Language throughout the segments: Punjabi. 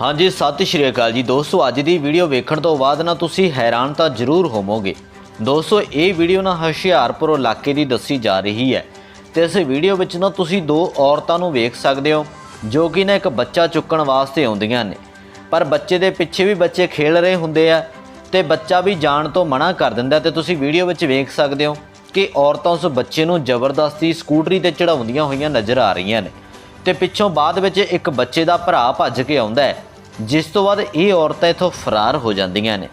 ਹਾਂਜੀ, ਸਤਿ ਸ਼੍ਰੀ ਅਕਾਲ ਜੀ। ਦੋਸਤੋ, ਅੱਜ ਦੀ ਵੀਡੀਓ ਵੇਖਣ ਤੋਂ ਬਾਅਦ ਨਾ ਤੁਸੀਂ ਹੈਰਾਨ ਤਾਂ ਜ਼ਰੂਰ ਹੋਵੋਗੇ। ਦੋਸਤੋ, ਇਹ ਵੀਡੀਓ ਨਾ ਹੁਸ਼ਿਆਰਪੁਰ ਇਲਾਕੇ ਦੀ ਦੱਸੀ ਜਾ ਰਹੀ ਹੈ। ਤੇ ਇਸ ਵੀਡੀਓ ਵਿੱਚ ਨਾ ਤੁਸੀਂ ਦੋ ਔਰਤਾਂ ਨੂੰ ਵੇਖ ਸਕਦੇ ਹੋ, ਜੋ ਕਿ ਨਾ ਇੱਕ ਬੱਚਾ ਚੁੱਕਣ ਵਾਸਤੇ ਆਉਂਦੀਆਂ ਨੇ। ਪਰ ਬੱਚੇ ਦੇ ਪਿੱਛੇ ਵੀ ਬੱਚੇ ਖੇਡ ਰਹੇ ਹੁੰਦੇ ਆ ਤੇ ਬੱਚਾ ਵੀ ਜਾਣ ਤੋਂ ਮਨਾ ਕਰ ਦਿੰਦਾ ਤੇ ਤੁਸੀਂ ਵੀਡੀਓ ਵਿੱਚ ਵੇਖ ਸਕਦੇ ਹੋ ਕਿ ਔਰਤਾਂ ਉਸ ਬੱਚੇ ਨੂੰ ਜ਼ਬਰਦਸਤੀ ਸਕੂਟਰੀ ਤੇ ਚੜਾਉਂਦੀਆਂ ਹੋਈਆਂ ਨਜ਼ਰ ਆ ਰਹੀਆਂ ਨੇ। ਤੇ ਪਿੱਛੋਂ ਬਾਅਦ ਵਿੱਚ ਇੱਕ ਬੱਚੇ ਦਾ ਭਰਾ ਭੱਜ ਕੇ ਆਉਂਦਾ ਹੈ। ਜਿਸ ਤੋਂ ਬਾਅਦ ਇਹ ਔਰਤਾਂ ਇਥੋਂ ਫਰਾਰ ਹੋ ਜਾਂਦੀਆਂ ਨੇ।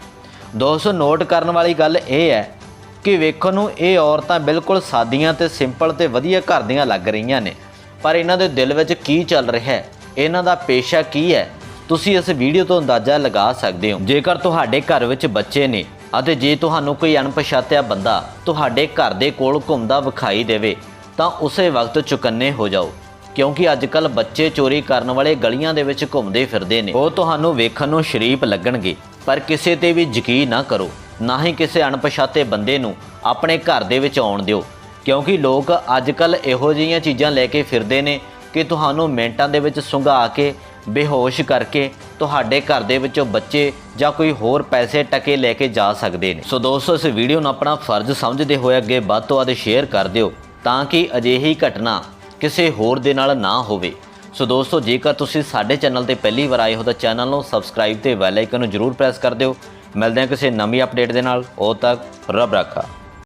ਦੋਸਤੋ, ਨੋਟ ਕਰਨ ਵਾਲੀ ਗੱਲ ਇਹ ਹੈ ਕਿ ਵੇਖਣ ਨੂੰ ਇਹ ਔਰਤਾਂ ਬਿਲਕੁਲ ਸਾਦੀਆਂ ਤੇ ਸਿੰਪਲ ਤੇ ਵਧੀਆ ਘਰ ਦੀਆਂ ਲੱਗ ਰਹੀਆਂ ਨੇ। ਪਰ ਇਹਨਾਂ ਦੇ ਦਿਲ ਵਿੱਚ ਕੀ ਚੱਲ ਰਿਹਾ ਹੈ? ਇਹਨਾਂ ਦਾ ਪੇਸ਼ਾ ਕੀ ਹੈ? ਤੁਸੀਂ ਇਸ ਵੀਡੀਓ ਤੋਂ ਅੰਦਾਜ਼ਾ ਲਗਾ ਸਕਦੇ ਹੋ। ਜੇਕਰ ਤੁਹਾਡੇ ਘਰ ਵਿੱਚ ਬੱਚੇ ਨੇ ਅਤੇ ਜੇ ਤੁਹਾਨੂੰ ਕੋਈ ਅਣਪਛਾਤਿਆ ਬੰਦਾ ਤੁਹਾਡੇ ਘਰ ਦੇ ਕੋਲ ਘੁੰਮਦਾ ਵਿਖਾਈ ਦੇਵੇ, ਤਾਂ ਉਸੇ ਵਕਤ ਚੁਕੰਨੇ ਹੋ ਜਾਓ। ਕਿਉਂਕਿ ਅੱਜ ਕੱਲ ਬੱਚੇ ਚੋਰੀ ਕਰਨ ਵਾਲੇ ਗਲੀਆਂ ਦੇ ਵਿੱਚ ਘੁੰਮਦੇ ਫਿਰਦੇ ਨੇ। ਉਹ ਤੁਹਾਨੂੰ ਵੇਖਣ ਨੂੰ ਸ਼ਰੀਪ ਲੱਗਣਗੇ। ਪਰ ਕਿਸੇ ਤੇ ਵੀ ਯਕੀਨ ਨਾ ਕਰੋ। ਨਾ ਹੀ ਕਿਸੇ ਅਣਪਛਾਤੇ ਬੰਦੇ ਨੂੰ ਆਪਣੇ ਘਰ ਦੇ ਵਿੱਚ ਆਉਣ ਦਿਓ। ਕਿਉਂਕਿ ਲੋਕ ਅੱਜ ਕੱਲ ਇਹੋ ਜਿਹੀਆਂ ਚੀਜ਼ਾਂ ਲੈ ਕੇ ਫਿਰਦੇ ਨੇ ਕਿ ਤੁਹਾਨੂੰ ਮਿੰਟਾਂ ਦੇ ਵਿੱਚ ਸੁੰਘਾ ਕੇ, ਬੇਹੋਸ਼ ਕਰਕੇ ਤੁਹਾਡੇ ਘਰ ਦੇ ਵਿੱਚੋਂ ਬੱਚੇ ਜਾਂ ਕੋਈ ਹੋਰ ਪੈਸੇ ਟਕੇ ਲੈ ਕੇ ਜਾ ਸਕਦੇ ਨੇ। ਸੋ ਦੋਸਤੋ, ਇਸ ਵੀਡੀਓ ਨੂੰ ਆਪਣਾ ਫਰਜ਼ ਸਮਝਦੇ ਹੋਏ ਅੱਗੇ ਵੱਧ ਤੋਂ ਵੱਧ ਸ਼ੇਅਰ ਕਰ ਦਿਓ ਤਾਂ ਕਿ ਅਜਿਹੀ ਘਟਨਾ ਕਿਸੇ ਹੋਰ ਦੇ ਨਾਲ ਨਾ ਹੋਵੇ। ਸੋ ਦੋਸਤੋ, ਜੇਕਰ ਤੁਸੀਂ ਸਾਡੇ ਚੈਨਲ ਤੇ ਪਹਿਲੀ ਵਾਰ ਆਏ ਹੋ ਤਾਂ ਚੈਨਲ ਨੂੰ ਸਬਸਕ੍ਰਾਈਬ ਤੇ ਬੈਲ ਆਈਕਨ ਨੂੰ ਜਰੂਰ ਪ੍ਰੈਸ ਕਰ ਦਿਓ। ਮਿਲਦੇ ਹਾਂ ਕਿਸੇ ਨਵੀਂ ਅਪਡੇਟ ਦੇ ਨਾਲ। ਉਦੋਂ ਤੱਕ ਰੱਬ ਰਾਖਾ।